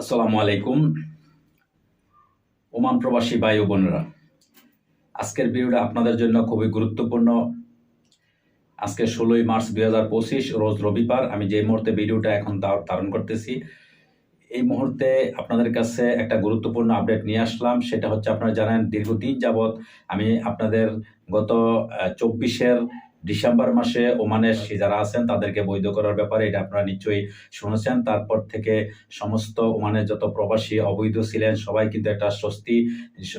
আসসালামু আলাইকুম। ওমান প্রবাসী ভাই ও বোনেরা, আজকের ভিডিওটা আপনাদের জন্য খুবই গুরুত্বপূর্ণ। আজকে ষোলোই মার্চ দুই হাজার পঁচিশ, রোজ রবিবার, আমি যে মুহূর্তে ভিডিওটা এখন ধারণ করতেছি, এই মুহূর্তে আপনাদের কাছে একটা গুরুত্বপূর্ণ আপডেট নিয়ে আসলাম, সেটা হচ্ছে আপনারা জানেন দীর্ঘদিন যাবৎ আমি আপনাদের গত চব্বিশের ডিসেম্বর মাসে ওমানের যারা আছেন, তাদেরকে বৈধ করার ব্যাপারে এটা আপনারা নিশ্চয়ই শুনেছেন। তারপর থেকে সমস্ত ওমানের যত প্রবাসী অবৈধ ছিলেন, সবাই কিন্তু একটা স্বস্তি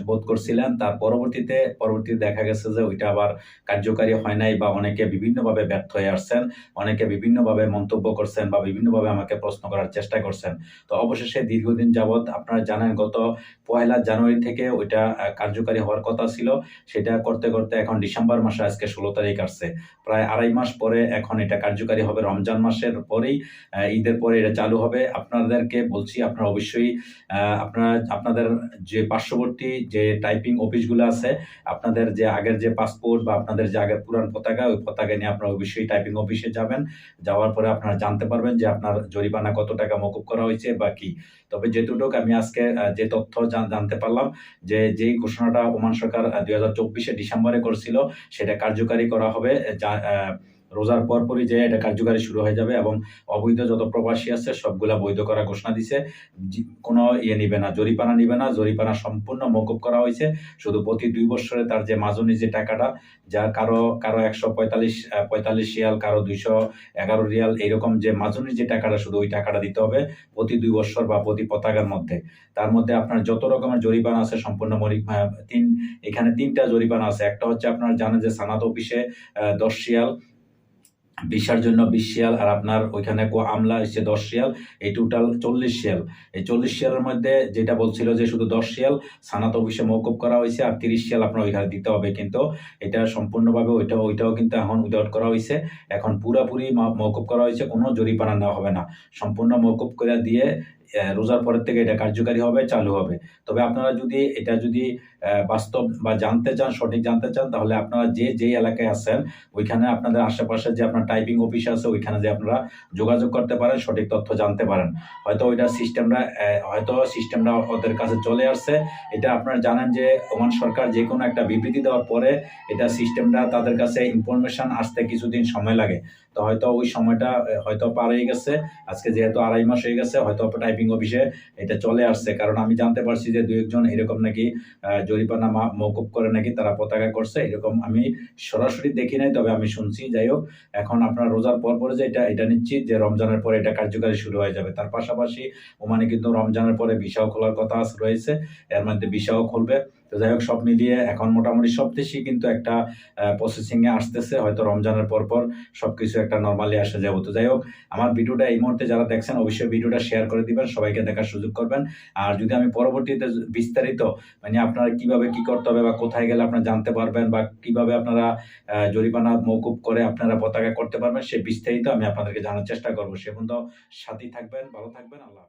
বোধ করছিলেন। তার পরবর্তীতে পরবর্তীতে দেখা গেছে যে ওইটা আবার কার্যকারী হয় নাই বা অনেকে বিভিন্নভাবে ব্যর্থ হয়ে আসছেন, অনেকে বিভিন্নভাবে মন্তব্য করছেন বা বিভিন্নভাবে আমাকে প্রশ্ন করার চেষ্টা করছেন। তো অবশেষে দীর্ঘদিন যাবৎ আপনারা জানেন, গত পয়লা জানুয়ারি থেকে ওইটা কার্যকারী হওয়ার কথা ছিল। সেটা করতে করতে এখন ডিসেম্বর মাসে আজকে ষোলো তারিখ আসছে। প্রায় আড়াই মাস পরে এখন এটা কার্যকারী হবে। রমজান মাসের পরেই ঈদের পরে এটা চালু হবে। আপনাদেরকে বলছি, আপনারা অবশ্যই আপনারা, আপনাদের যে পার্শ্ববর্তী যে টাইপিং অফিসগুলো আছে, আপনাদের যে আগের যে পাসপোর্ট বা আপনাদের যে আগের পুরান পতাকা, ওই পতাকা নিয়ে আপনারা অবশ্যই টাইপিং অফিসে যাবেন। যাওয়ার পরে আপনারা জানতে পারবেন যে আপনার জরিমানা কত টাকা মকুব করা হয়েছে বা কি। তবে যেটুকুক আমি আজকে যে তথ্য জানতে পারলাম যে, যেই ঘোষণাটা ওমান সরকার দুই হাজার চব্বিশে ডিসেম্বরে করছিল, সেটা কার্যকারী করা হবে। a, uh, রোজার পরপরই যে এটা কার্যকারী শুরু হয়ে যাবে এবং অবৈধ যত প্রবাসী আছে, সবগুলা বৈধ করা ঘোষণা দিছে। কোনো ইয়ে নিবে না, জরিপানা নিবে না। জরিপানা সম্পূর্ণ মকুব করা হয়েছে। শুধু প্রতি দুই বছরে তার যে মাজনি যে টাকাটা, যা কারও কারও একশো পঁয়তাল্লিশ পঁয়তাল্লিশ রিয়াল, কারও দুইশো এগারো রিয়াল এইরকম যে মাজনির যে টাকাটা, শুধু ওই টাকাটা দিতে হবে প্রতি দুই বছর বা প্রতি পতাকার মধ্যে। তার মধ্যে আপনার যত রকমের জরিপানা আছে, সম্পূর্ণ তিন, এখানে তিনটা জরিপানা আছে। একটা হচ্ছে আপনার জানেন যে সানাত অফিসে দশ রিয়াল ভিসার জন্য বিশ শিয়াল আর আপনার ওইখানে কো আমলা এসছে দশ শিয়াল, এই টোটাল চল্লিশ শিয়াল। এই চল্লিশ শিয়ালের মধ্যে যেটা বলছিল যে শুধু দশ শিয়াল, সানাত অফিসে মৌকুব করা হয়েছে আর তিরিশ শিয়াল আপনার ওইখানে দিতে হবে কিন্তু এটা সম্পূর্ণভাবে ওইটা, ওইটাও কিন্তু এখন উইদাউট করা হয়েছে। এখন পুরাপুরি মৌকুব করা হয়েছে, কোনো জরিপানা নেওয়া হবে না। সম্পূর্ণ মৌকুব করে দিয়ে রোজার পরের থেকে এটা কার্যকারী হবে, চালু হবে। তবে আপনারা যদি এটা যদি বাস্তব বা জানতে চান, সঠিক জানতে চান, তাহলে আপনারা যে যে এলাকায় আছেন, ওইখানে আপনাদের আশেপাশে যে আপনার টাইপিং অফিস আছে, ওইখানে যে আপনারা যোগাযোগ করতে পারেন, সঠিক তথ্য জানতে পারেন। হয়তো ওইটা সিস্টেমটা হয়তো সিস্টেমটা ওদের কাছে চলে আসছে। এটা আপনারা জানেন যে ওমান সরকার যে কোনো একটা বিবৃতি দেওয়ার পরে এটা সিস্টেমটা তাদের কাছে ইনফরমেশন আসতে কিছুদিন সময় লাগে। তো হয়তো ওই সময়টা হয়তো পার হয়ে গেছে। আজকে যেহেতু আড়াই মাস হয়ে গেছে, হয়তো টাইপিং অফিসে এটা চলে আসছে। কারণ আমি জানতে পারছি যে দু একজন এরকম নাকি জরিপানা জরিমানা মা- মওকুফ করে নাকি তারা পতাকা করছে। এরকম আমি সরাসরি দেখি নাই, তবে আমি শুনছি। যাই হোক, এখন আপনার রোজার পর পরে যে এটা এটা নিশ্চিত যে রমজানের পরে এটা কার্যকারী শুরু হয়ে যাবে। তার পাশাপাশি ওমানে কিন্তু রমজানের পরে ভিসাও খোলার কথা রয়েছে। এর মধ্যে ভিসাও খুলবে। তো যাই হোক, সব মিলিয়ে এখন মোটামুটি সব দেশই কিন্তু একটা প্রসেসিংয়ে আসতেছে, হয়তো রমজানের পর পর সবকিছু একটা নর্মালি আসে যাব। তো যাই হোক, আমার ভিডিওটা এই মুহূর্তে যারা দেখছেন, অবশ্যই ভিডিওটা শেয়ার করে দিবেন, সবাইকে দেখার সুযোগ করবেন। আর যদি আমি পরবর্তীতে বিস্তারিত মানে আপনারা কীভাবে কি করতে হবে বা কোথায় গেলে আপনারা জানতে পারবেন বা কীভাবে আপনারা জরিমানা মৌকুব করে আপনারা পতাকা করতে পারবেন, সেই বিস্তারিত আমি আপনাদেরকে জানার চেষ্টা করব। সে পর্যন্ত সাথেই থাকবেন, ভালো থাকবেন, আল্লাহ।